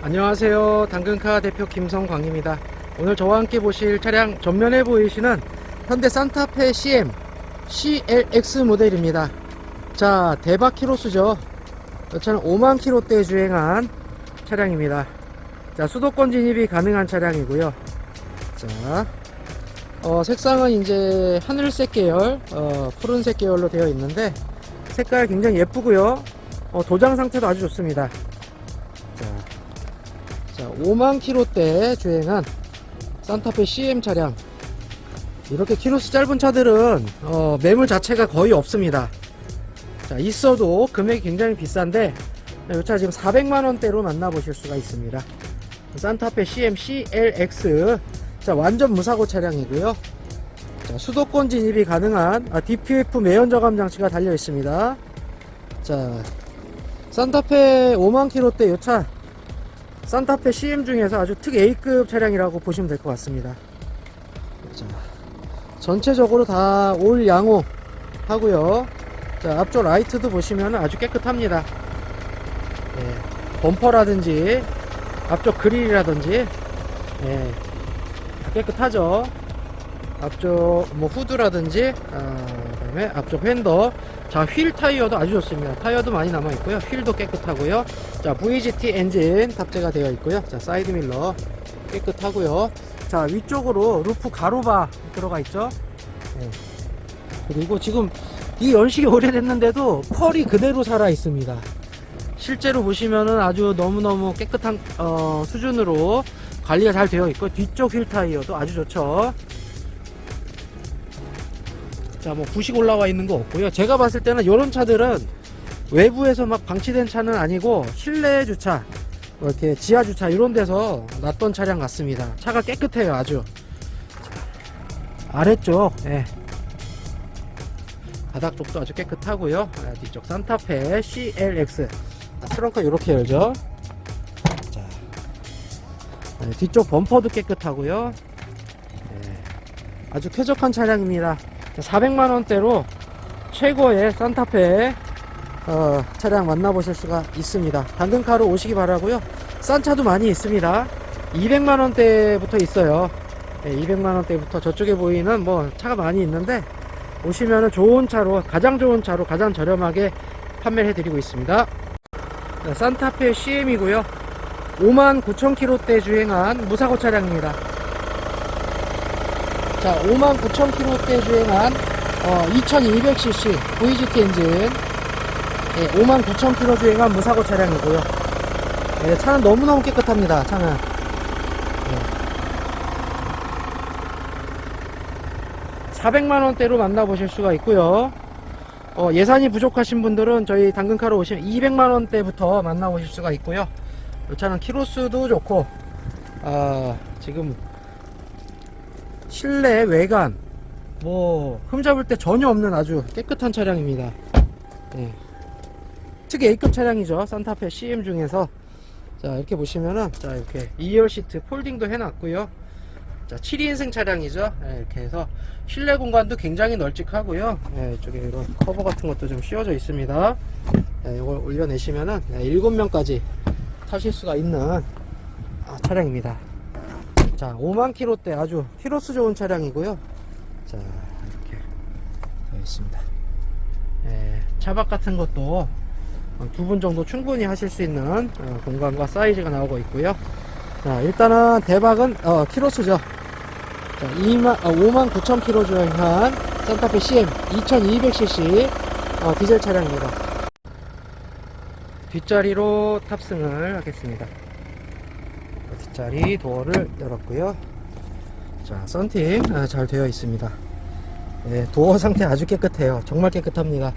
안녕하세요. 당근카 대표 김성광입니다. 오늘 저와 함께 보실 차량 전면에 보이시는 현대 산타페 CM CLX 모델입니다. 자, 대박 키로수죠. 이 차는 5만 킬로대 주행한 차량입니다. 자, 수도권 진입이 가능한 차량이고요. 자, 어, 색상은 이제 하늘색 계열, 어, 푸른색 계열로 되어 있는데 색깔 굉장히 예쁘고요. 어, 도장 상태도 아주 좋습니다. 자, 자, 5만 킬로대 주행한 산타페 CM 차량. 이렇게 키로수 짧은 차들은 어, 매물 자체가 거의 없습니다. 자, 있어도 금액이 굉장히 비싼데 이 차 지금 400만 원대로 만나보실 수가 있습니다. 산타페 CM CLX 자, 완전 무사고 차량이고요. 자, 수도권 진입이 가능한 아, DPF 매연 저감 장치가 달려 있습니다. 자, 산타페 5만 킬로대 이차 산타페 CM 중에서 아주 특 A급 차량이라고 보시면 될 것 같습니다. 자, 전체적으로 다 올 양호 하고요. 자, 앞쪽 라이트도 보시면 아주 깨끗합니다. 예, 범퍼라든지 앞쪽 그릴이라든지 예, 다 깨끗하죠. 앞쪽 뭐 후드라든지 아, 그다음에 앞쪽 휀더 자 휠 타이어도 아주 좋습니다. 타이어도 많이 남아 있고요. 휠도 깨끗하고요. 자 VGT 엔진 탑재가 되어 있고요. 자 사이드 밀러 깨끗하고요. 자 위쪽으로 루프 가로바 들어가 있죠. 네. 그리고 지금 이 연식이 오래됐는데도 펄이 그대로 살아 있습니다. 실제로 보시면은 아주 너무너무 깨끗한 어, 수준으로 관리가 잘 되어 있고 뒤쪽 휠 타이어도 아주 좋죠. 자, 뭐 부식 올라와 있는 거 없고요. 제가 봤을 때는 이런 차들은 외부에서 막 방치된 차는 아니고 실내 주차, 뭐 이렇게 지하 주차 이런 데서 놨던 차량 같습니다. 차가 깨끗해요, 아주. 아래쪽, 예. 바닥 쪽도 아주 깨끗하고요. 아, 뒤쪽 산타페 CLX 트렁크 이렇게 열죠. 자, 네, 뒤쪽 범퍼도 깨끗하고요. 네, 아주 쾌적한 차량입니다. 400만 원대로 최고의 산타페 어, 차량 만나보실 수가 있습니다. 당근카로 오시기 바라고요. 싼 차도 많이 있습니다. 200만 원대부터 있어요. 네, 200만 원대부터 저쪽에 보이는 뭐 차가 많이 있는데 오시면은 좋은 차로 가장 좋은 차로 가장 저렴하게 판매를 해드리고 있습니다. 자, 산타페 CM이고요. 5만 9천 킬로대 주행한 무사고 차량입니다. 자, 5만 9천 킬로대 주행한 어, 2200cc VGT 엔진 예, 5만 9천 킬로 주행한 무사고 차량이고요. 예, 차는 너무너무 깨끗합니다. 차는 예. 400만 원대로 만나보실 수가 있고요. 어, 예산이 부족하신 분들은 저희 당근카로 오시면 200만 원대부터 만나보실 수가 있고요. 이 차는 키로수도 좋고 아, 지금 실내 외관 뭐 흠잡을 때 전혀 없는 아주 깨끗한 차량입니다. 예. 특히 A급 차량이죠. 산타페 CM 중에서 자 이렇게 보시면은 자 이렇게 2열 시트 폴딩도 해놨고요. 자 7인승 차량이죠. 예, 이렇게 해서 실내 공간도 굉장히 널찍하고요. 예, 이쪽에 이런 커버 같은 것도 좀 씌워져 있습니다. 예, 이걸 올려내시면은 예, 7명까지 타실 수가 있는 아, 차량입니다. 자 5만 킬로대 아주 키로수 좋은 차량이고요. 자 이렇게 되어 있습니다. 예, 차박 같은 것도 두 분 정도 충분히 하실 수 있는 어, 공간과 사이즈가 나오고 있고요. 자, 일단은 대박은 어, 키로수죠. 자, 2만, 어, 5만 9천 킬로 주행한 산타페 CM 2200cc 어, 디젤 차량입니다. 뒷자리로 탑승을 하겠습니다. 뒷자리 도어를 열었고요. 자, 썬팅 아, 잘 되어 있습니다. 네, 도어 상태 아주 깨끗해요. 정말 깨끗합니다.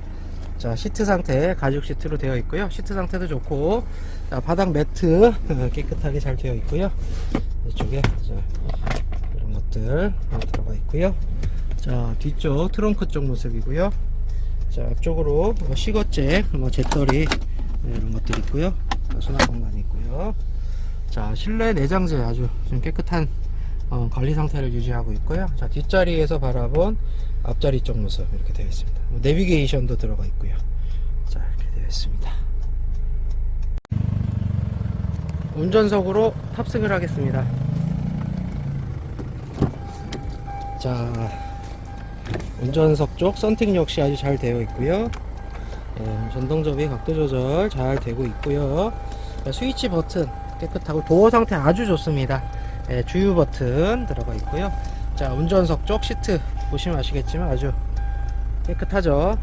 자, 시트 상태 가죽 시트로 되어 있고요. 시트 상태도 좋고, 자, 바닥 매트 어, 깨끗하게 잘 되어 있고요. 이쪽에 자, 이런 것들 어, 들어가 있고요. 자, 뒤쪽 트렁크 쪽 모습이고요. 자, 앞쪽으로 뭐 시거잭, 뭐 재떨이 네, 이런 것들 있고요. 자, 수납 공간이 있고요. 자, 실내 내장재 아주 좀 깨끗한 어, 관리 상태를 유지하고 있고요. 자, 뒷자리에서 바라본 앞자리 쪽 모습 이렇게 되어 있습니다. 뭐 내비게이션도 들어가 있고요. 자, 이렇게 되어 있습니다. 운전석으로 탑승을 하겠습니다. 자, 운전석 쪽 썬팅 역시 아주 잘 되어 있고요. 예, 전동 접이 각도 조절 잘 되고 있고요. 자, 스위치 버튼 깨끗하고 도어 상태 아주 좋습니다. 예, 주유 버튼 들어가 있고요. 자, 운전석 쪽 시트 보시면 아시겠지만 아주 깨끗하죠.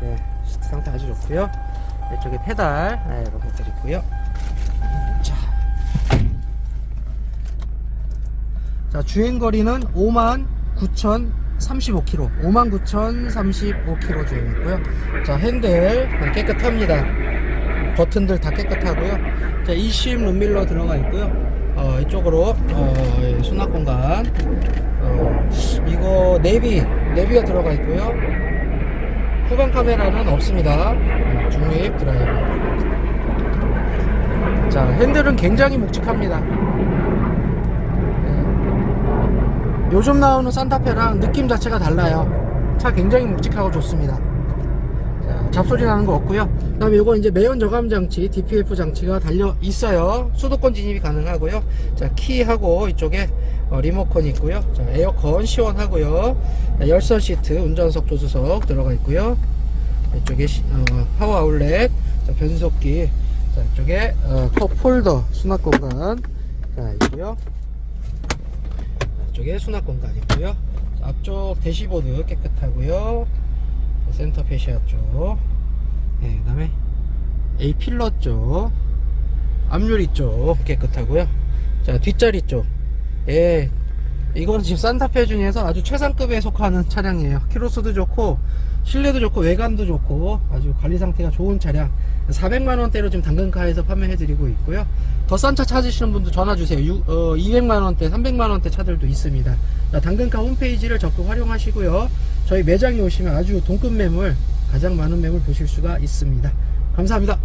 네, 시트 상태 아주 좋고요. 이쪽에 페달 네, 이렇게 드리고요. 자, 자 주행 거리는 5만 9천 35km, 5만 9천 35km 주행했고요. 자 핸들 깨끗합니다. 버튼들 다 깨끗하고요. 자 이심 룸밀러 들어가 있고요. 어, 이쪽으로 어, 예, 수납 공간. 어, 이거 내비 내비가 들어가 있고요. 후방 카메라는 없습니다. 중립 드라이브. 자, 핸들은 굉장히 묵직합니다. 네. 요즘 나오는 산타페랑 느낌 자체가 달라요. 차 굉장히 묵직하고 좋습니다. 자, 잡소리 나는 거 없고요. 그 다음에 이거 이제 매연 저감 장치, DPF 장치가 달려 있어요. 수도권 진입이 가능하고요. 자, 키하고 이쪽에 어, 리모컨이 있고요. 자, 에어컨 시원하고요. 자, 열선 시트, 운전석 조수석 들어가 있고요. 이쪽에 시- 어, 파워 아울렛, 자, 변속기, 자, 이쪽에 어, 컵 홀더 수납 공간 자, 있고요. 이쪽에 수납 공간 있고요. 자, 앞쪽 대시보드 깨끗하고요. 자, 센터 페시아 쪽, 네, 그 다음에 A 필러 쪽, 앞유리 쪽 깨끗하고요. 자 뒷자리 쪽, 예, 이거는 지금 산타페 중에서 아주 최상급에 속하는 차량이에요. 키로수도 좋고 실내도 좋고 외관도 좋고 아주 관리 상태가 좋은 차량 400만 원대로 지금 당근카에서 판매해 드리고 있고요. 더 싼 차 찾으시는 분도 전화 주세요. 200만 원대, 300만 원대 차들도 있습니다. 자, 당근카 홈페이지를 적극 활용하시고요. 저희 매장에 오시면 아주 동급 매물 가장 많은 매물 보실 수가 있습니다. 감사합니다.